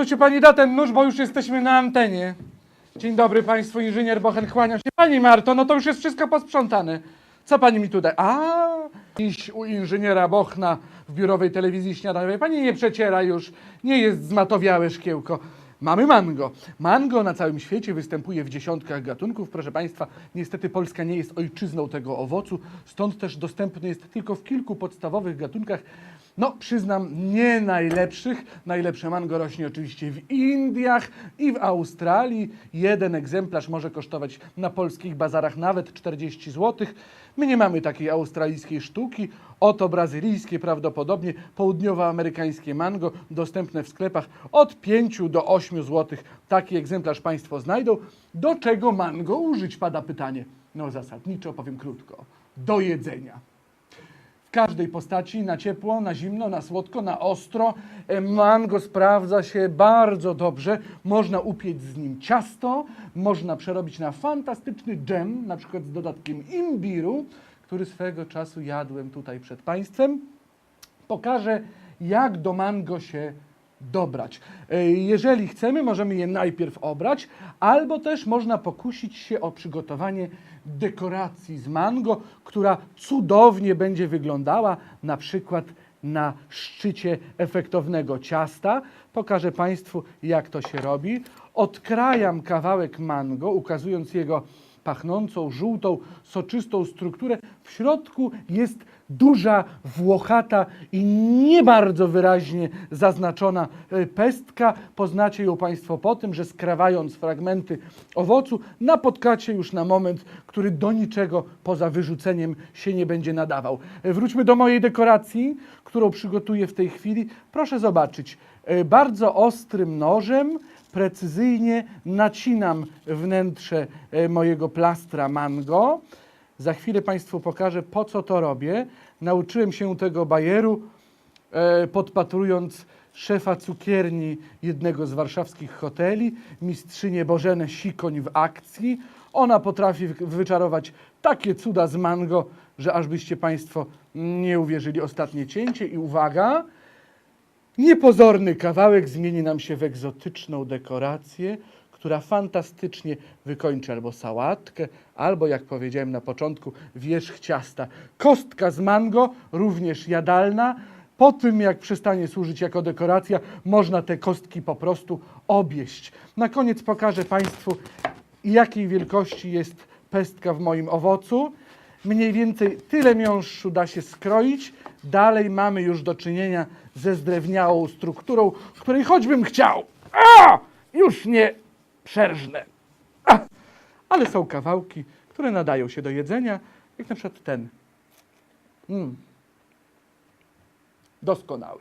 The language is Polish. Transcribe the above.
to ci pani da ten nóż, bo już jesteśmy na antenie. Dzień dobry państwu, inżynier Bochen, kłania się. Pani Marto, no to już jest wszystko posprzątane. Co pani mi tutaj? A, iść u inżyniera Bochna w biurowej telewizji śniadaniowej. Pani nie przeciera już, nie jest zmatowiałe szkiełko. Mamy mango. Mango na całym świecie występuje w dziesiątkach gatunków. Proszę Państwa, niestety Polska nie jest ojczyzną tego owocu, stąd też dostępny jest tylko w kilku podstawowych gatunkach. No, przyznam, nie najlepszych. Najlepsze mango rośnie oczywiście w Indiach i w Australii. Jeden egzemplarz może kosztować na polskich bazarach nawet 40 zł. My nie mamy takiej australijskiej sztuki. Oto brazylijskie, prawdopodobnie południowoamerykańskie mango, dostępne w sklepach od 5 do 8 zł. Taki egzemplarz Państwo znajdą. Do czego mango użyć, pada pytanie. No zasadniczo, powiem krótko. Do jedzenia w każdej postaci, na ciepło, na zimno, na słodko, na ostro. E, Mango sprawdza się bardzo dobrze. Można upiec z nim ciasto, można przerobić na fantastyczny dżem, na przykład z dodatkiem imbiru, który swego czasu jadłem tutaj przed Państwem. Pokażę, jak do mango się dobrać. E, Jeżeli chcemy, możemy je najpierw obrać, albo też można pokusić się o przygotowanie dekoracji z mango, która cudownie będzie wyglądała na przykład na szczycie efektownego ciasta. Pokażę Państwu, jak to się robi. Odkrajam kawałek mango, ukazując jego pachnącą, żółtą, soczystą strukturę. Środku jest duża, włochata i nie bardzo wyraźnie zaznaczona e, pestka. Poznacie ją Państwo po tym, że skrawając fragmenty owocu, napotkacie już na moment, który do niczego poza wyrzuceniem się nie będzie nadawał. E, Wróćmy do mojej dekoracji, którą przygotuję w tej chwili. Proszę zobaczyć, e, bardzo ostrym nożem precyzyjnie nacinam wnętrze mojego plastra mango. Za chwilę Państwu pokażę, po co to robię. Nauczyłem się tego bajeru, e, podpatrując szefa cukierni jednego z warszawskich hoteli, mistrzynię Bożenę Sikoń w akcji. Ona potrafi wy- wyczarować takie cuda z mango, że aż byście Państwo nie uwierzyli. Ostatnie cięcie i uwaga, Niepozorny kawałek zmieni nam się w egzotyczną dekorację, która fantastycznie wykończy albo sałatkę, albo jak powiedziałem na początku, wierzch ciasta. Kostka z mango, również jadalna. Po tym, jak przestanie służyć jako dekoracja, można te kostki po prostu obieść. Na koniec pokażę Państwu, jakiej wielkości jest pestka w moim owocu. Mniej więcej tyle miąższu da się skroić. Dalej mamy już do czynienia ze zdrewniałą strukturą, której choćbym chciał, a, już nie przerżnę. A, ale są kawałki, które nadają się do jedzenia, jak na przykład ten. Mm. Doskonały.